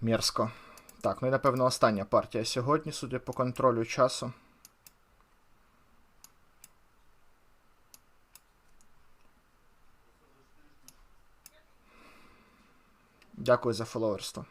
Мерзко. Так, ну і напевно остання партія сьогодні, судя по контролю часу. Дякую за фоловерство.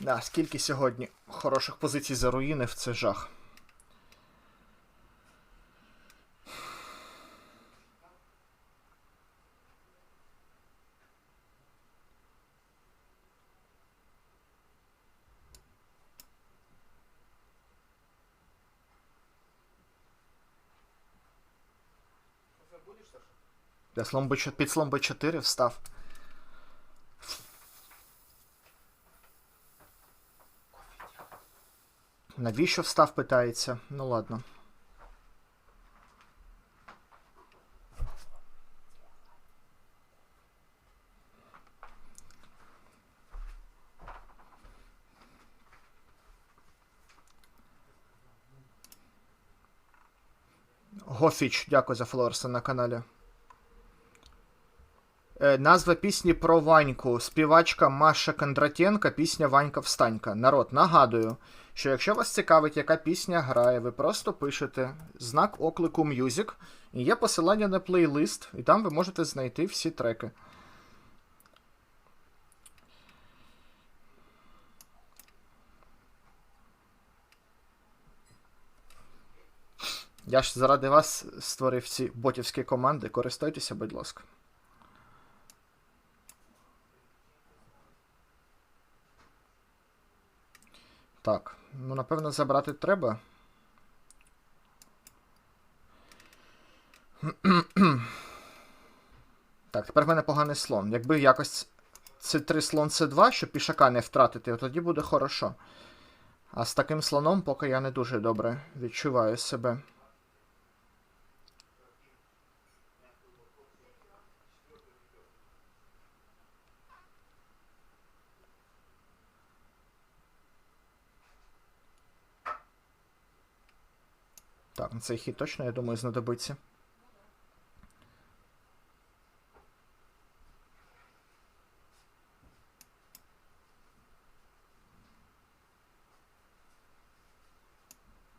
Да, скільки сьогодні хороших позицій за руїнив, це жах. Да, слон Б4 під слон Б4 встав. Навіщо встав, питається? Ну ладно. Гофіч, дякую за фоловерси на каналі. Е, назва пісні про Ваньку. Співачка Маша Кондратенка, пісня Ванька Встанька. Народ, нагадую, що якщо вас цікавить, яка пісня грає, ви просто пишете знак оклику Music, і є посилання на плейлист, і там ви можете знайти всі треки. Я ж заради вас створив ці ботівські команди. Користуйтеся, будь ласка. Так, ну напевно забрати треба. Так, тепер в мене поганий слон. Якби якось С3 слон С2, щоб пішака не втратити, тоді буде хорошо. А з таким слоном поки я не дуже добре відчуваю себе. Так, на цей хід точно, я думаю, знадобиться.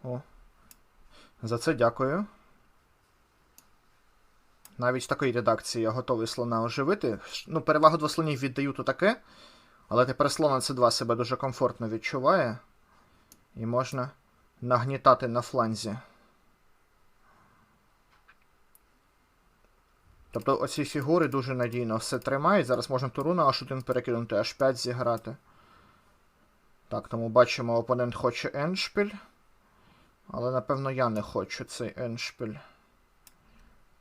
О. За це дякую. Навіть в такій редакції я готовий слона оживити. Ну, перевагу двох слонів віддаю то таке. Але тепер слон на С2 себе дуже комфортно відчуває. І можна нагнітати на фланзі. Тобто оці фігури дуже надійно все тримають. Зараз можна туру на H1 перекинути, H5 зіграти. Так, тому бачимо, опонент хоче еншпіль. Але, напевно, я не хочу цей еншпіль.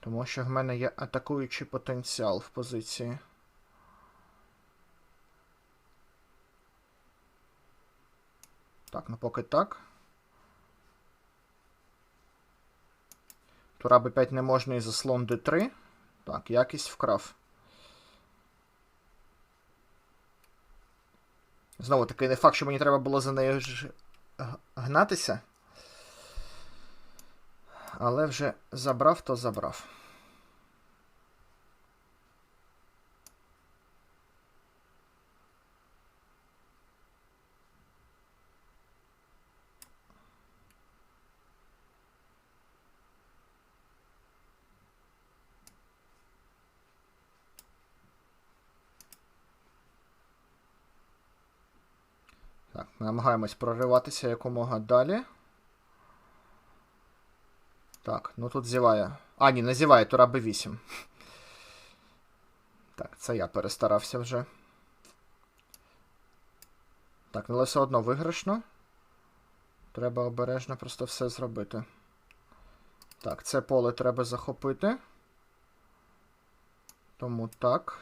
Тому що в мене є атакуючий потенціал в позиції. Так, ну поки так. Тура Б5 не можна і за слон Д3. Так, якість вкрав. Знову таки, не факт, що мені треба було за нею ж гнатися. Але вже забрав, то забрав. Так, намагаємось прориватися якомога далі. Так, ну тут зіває. А, ні, не зіває, тура Б8. Так, це я перестарався вже. Так, але все одно виграшно. Треба обережно просто все зробити. Так, це поле треба захопити. Тому так.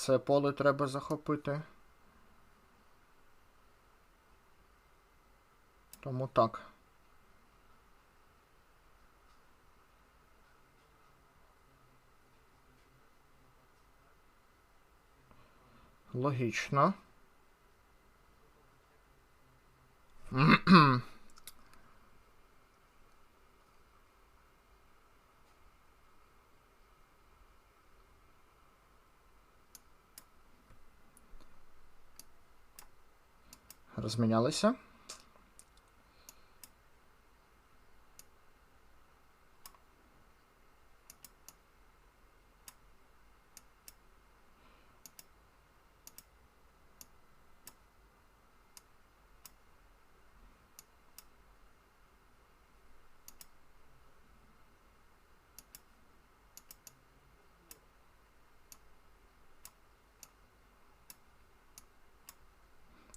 Це поле треба захопити. Тому так. Логічно. Розмінялися.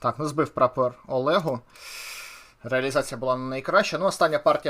Так, ну збив прапор Олегу. Реалізація була не найкраща. Ну, остання партія